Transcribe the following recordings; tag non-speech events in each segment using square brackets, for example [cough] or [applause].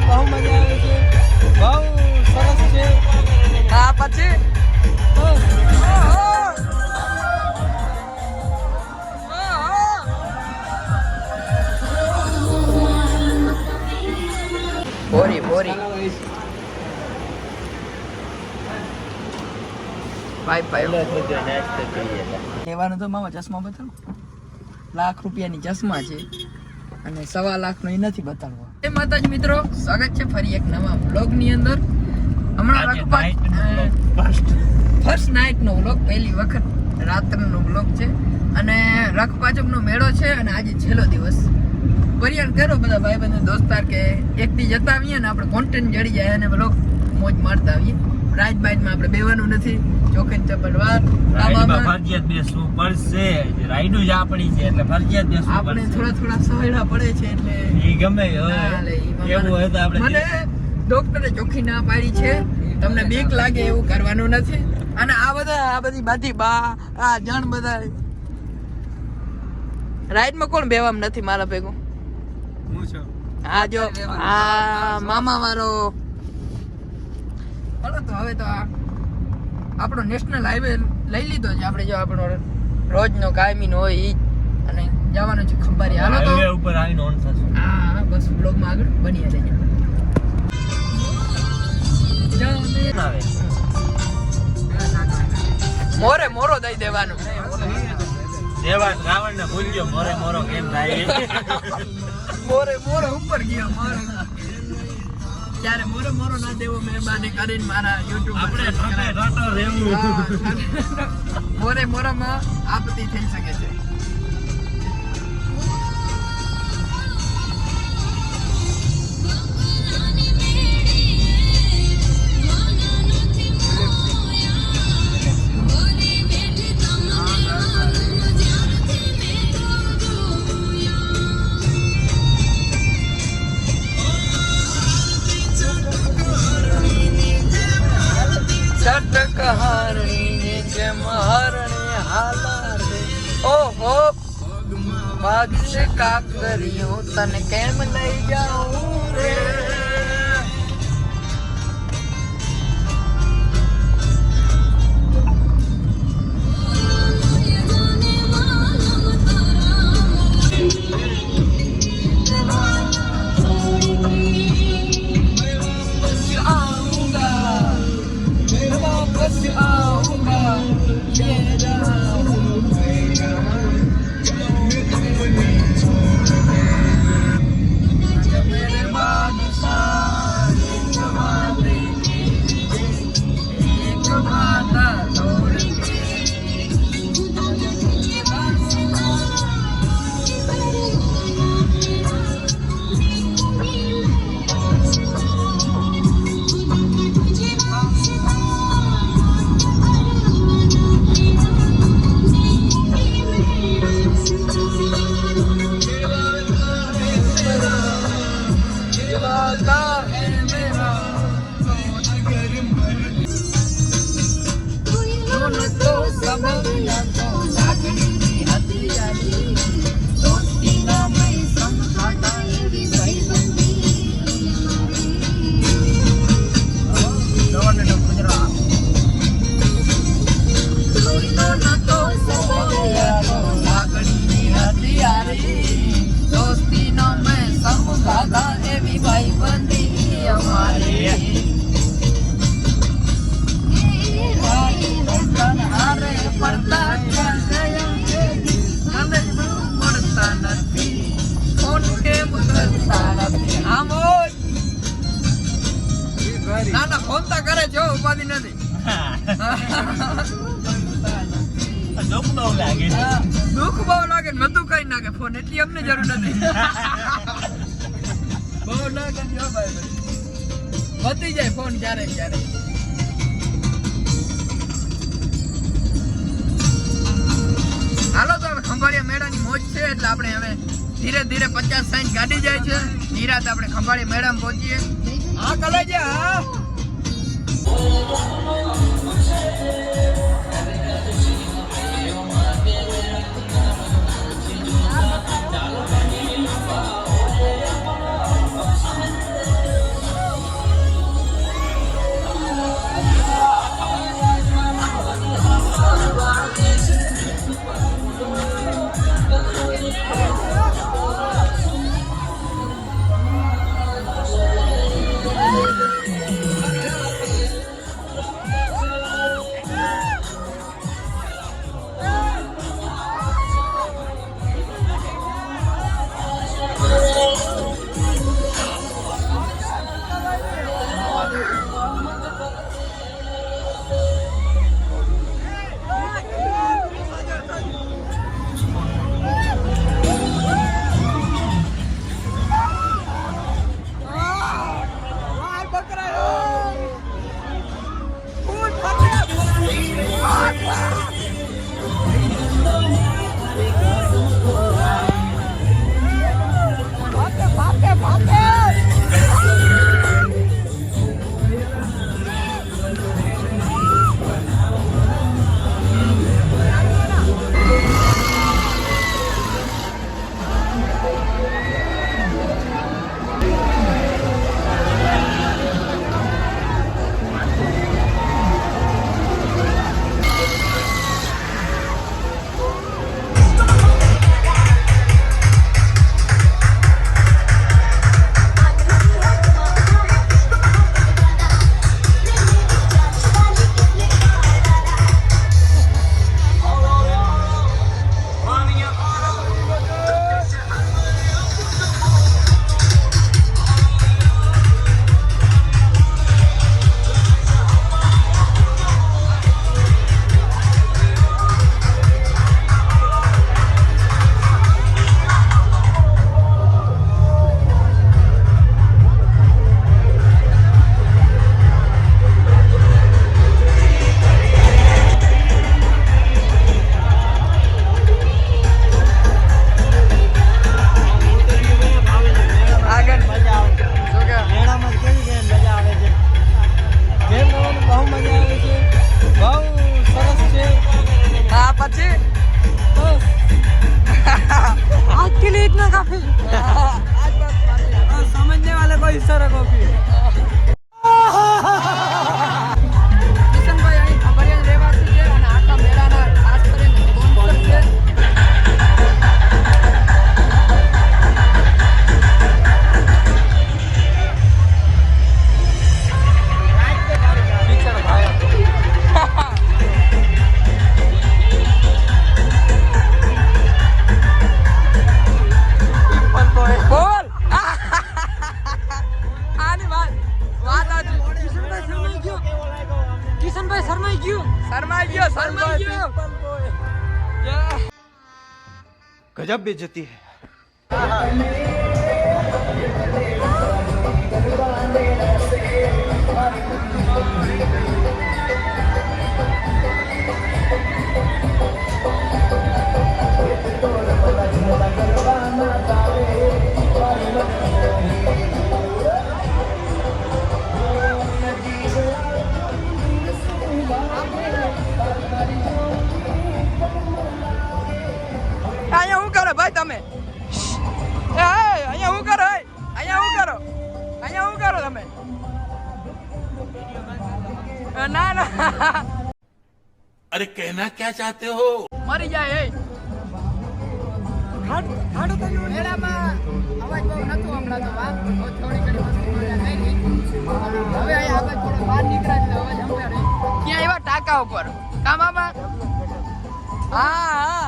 બહુ મજા આવે છે બહુ સરસ છે હા પછી? લેવાનું તો મામા ચશ્મા બતાવો. લાખ રૂપિયાની ચશ્મા છે અને સવા લાખ નો એ નથી બતાવવો. એ માતાજી મિત્રો સ્વાગત છે ફરી એક નવા બ્લોગની અંદર. હમણાં ફર્સ્ટ નાઇટ નો વ્લોગ પહેલી વખત રાત્રનો બ્લોગ છે. અને રખપાચમ નો મેળો છે અને આજે છેલ્લો દિવસ. પરિયાણ કરો બધા ભાઈ બંધ દોસ્તાર કે એક દી જતા આવીએ ને આપણે કોન્ટેન્ટ જડી જાય અને બ્લોગ મોજ મારતા આવીએ. બાઈડમાં આપણે બેવાનું નથી. ચોખન ચપ્પલ વાર રાઈડમાં ફરજિયાત બેસવું પડશે. રાઈડું જ આપણી છે એટલે ફરજિયાત બેસવું આપણે થોડા થોડા સહેડા પડે છે એટલે ઈ ગમે એ મને- એવું હોય તો આપણે મને ડોક્ટરે ચોખ્ખી ના પાડી છે. તમને બીક લાગે એવું કરવાનું નથી. અને આ બધા આ બધી બાધી બા આ જણ બધા રાઈડમાં કોણ બેવામ નથી મારા ભેગું? હા જો આ મામા વાળો ચાલો તો હવે તો આ આપણો નેશનલ હાઈવે લઈ લીધો છે. આપણે જો આપણો રોજનો કાયમી હોય ઈ અને જવાનું છે ખંભારી. હાલો તો. હાઈવે ઉપર આવીને on થશે. હા બસ બ્લોગમાં આગળ બની રહેજો. મોરે મોરો દઈ દેવાનું. દેવા રાવણ ને ભૂલ ગયો મોરે મોરો કેમ થાય? મોરે મોરો ઉપર ગયો મોરો. ત્યારે મોરો મોરો ના દેવો મહેરબાની કરીને મારા યુટ્યુબ આપણે મોરે મોરામાં આપતી થઈ શકે છે. ઓહો બાજુ કાકરીઓ તને કેમ લઈ જાઉં રે ના ના ફોન તો કરે છે હો, ઉપાધિ નથી. દુઃખ બહુ લાગે છે. દુઃખ બહુ લાગે બધું કઈ નાખે. ફોન એટલી અમને જરૂર નથી. [laughs] બહુ ના કરજો ભાઈ ભાઈ વધી જાય ફોન ક્યારે ક્યારે. હાલો તો હવે ખંભાળિયા મેળાની એટલે આપણે હવે ધીરે ધીરે પચાસ સાઈઠ ગાડી જાય છે. નિરાત આપણે ખંભાળી મેળામાં પહોંચીએ. હા કલે હા गजब बेचती है ના ના અરે કહેના ક્યાં ચાહતે હો? મરી જાય એ. મેળામાં અવાજ બહુ નતો હમણાં તો હવે અહીંયા અવાજ થોડો નીકળ્યા એટલે અવાજ એવા ટાંકા ઉપર. કામામાં? હા હા.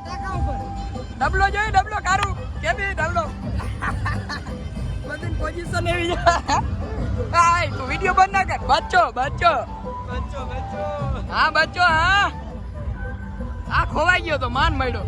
ટાંકા ઉપર? ડબલો જોઈએ ડબલો કારું. કેમ ડબલો? બધી પોઝિશન એવી છે. હાય તું વિડિયો બંધ ના કર. બચ્ચો બચ્ચો. બચ્ચો બચ્ચો. હા બચ્ચો હા. આ ખોવાઈ ગયો તો માન મળ્યો.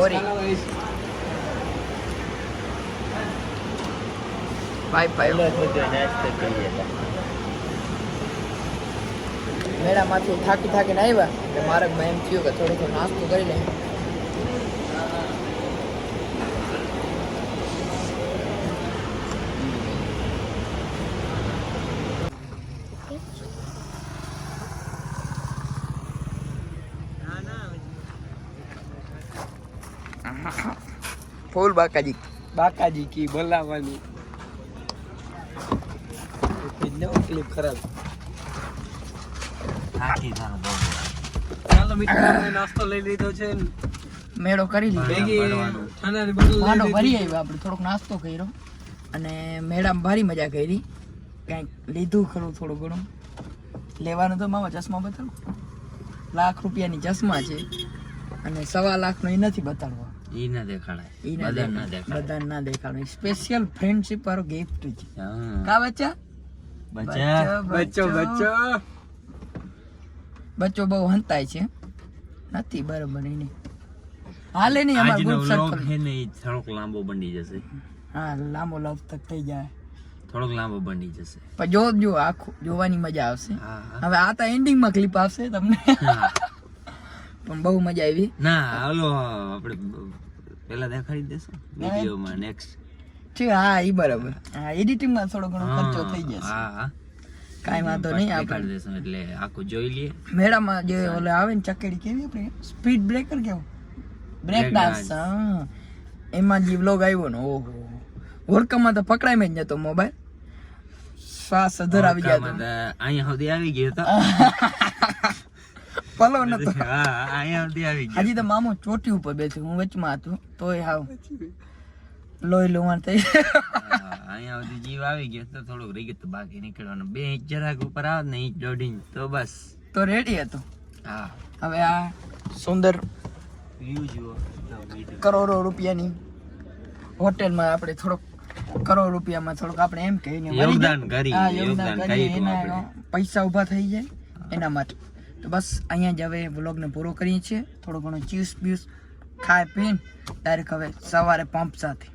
બોરી બોરી ભાઈ ભાઈ મેળામાંથી થાકી થાકીને આવ્યા. એટલે મારે એમ થયું કે થોડો થોડો નાસ્તો કરી લે [laughs] ફૂલ બાકાજી. બાકાજી કી બોલાવાની. ક્લિપ ખરાબ. ચાલો મિત્રો નાસ્તો લઈ લીધો છે. મેળો કરી લીધો. ભેગી માંડો ભરી આવ્યો આપણે થોડોક નાસ્તો કર્યો. અને મેળામાં ભારી મજા કરી. કંઈક લીધું ખરું થોડું ઘણું. લેવાનું તો મામા ચશ્મા બતાવો. લાખ રૂપિયાની ચશ્મા છે. અને સવા લાખનો એ નથી બતાડવો. ઈ ના દેખાડાય બધા ના દેખાડાય બધાને ના દેખાડો સ્પેશિયલ ફ્રેન્ડશિપ વાળો ગિફ્ટ છે કા બચ્ચા બચ્ચા બચ્ચો બચ્ચો બચ્ચો બહુ હંતાય છે. નથી બરોબર એને હાલે નહીં અમાર ગ્રુપ સર્કલ છે ને થોડોક લાંબો બની જશે હા લાંબો લવ તક થઈ જાય થોડોક લાંબો બની જશે પણ જો જો આખું જોવાની મજા આવશે. હા હા. હવે આ તો એન્ડિંગમાં ક્લિપ આવશે તમને. [laughs] હા. પણ બહુ મજા આવી. ના હાલો આપણે પેલા દેખાડી દેશું વિડીયોમાં નેક્સ્ટ ઠીક હા એ બરાબર. હા એડિટિંગમાં થોડો ઘણો ખર્ચો થઈ જશે. હા હા. કાંઈ વાંધો નહીં આપણે દેશો એટલે આખું જોઈ લઈએ. મેળામાં જે ઓલે આવે ને ચકેડી કેવી આપણે? સ્પીડ બ્રેકર કેવું બ્રેક ડાન્સ હા. એમાં જે વ્લોગ આવ્યો ને ઓહો. વર્કમાં તો પકડાઈ મેં જ નતો મોબાઈલ શ્વાસ અધર આવી ગયા તો અહીંયા સુધી આવી ગયો તો. [laughs] પલો નતો હજી તો મામો ચોટી ઉપર બેઠો હું વચમાં હતો તોય હાવ લોહી લોવાણ થઈ અહીંયા સુધી જીવ આવી ગયો તો થોડુંક રહી ગયું બાકી નીકળવાનું. બે ઇંચ જરાક ઉપર આવે ને ઇંચ દોઢ ઇંચ તો બસ. તો રેડી હતો. હા. હવે આ સુંદર વ્યૂ જુઓ કરોડો રૂપિયાની હોટેલમાં આપણે થોડોક કરોડ રૂપિયામાં થોડુંક આપણે એમ કહીને યોગદાન કરી, યોગદાન કરી એના પૈસા ઊભા થઈ જાય એના માટે. તો બસ અહીંયા જ હવે વ્લોગને પૂરો કરીએ છીએ. થોડો ઘણો જ્યુસ બ્યુસ ખાય પીને ડાયરેક્ટ હવે સવારે પંપ સાથે.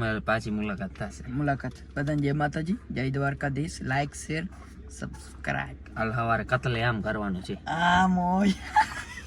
મારે પાછી મુલાકાત થશે. મુલાકાત. બધાને જય માતાજી જય દ્વારકાધીશ. લાઈક શેર સબસ્ક્રાઇબ હાલ સવારે કતલે આમ કરવાનું છે. આ મોય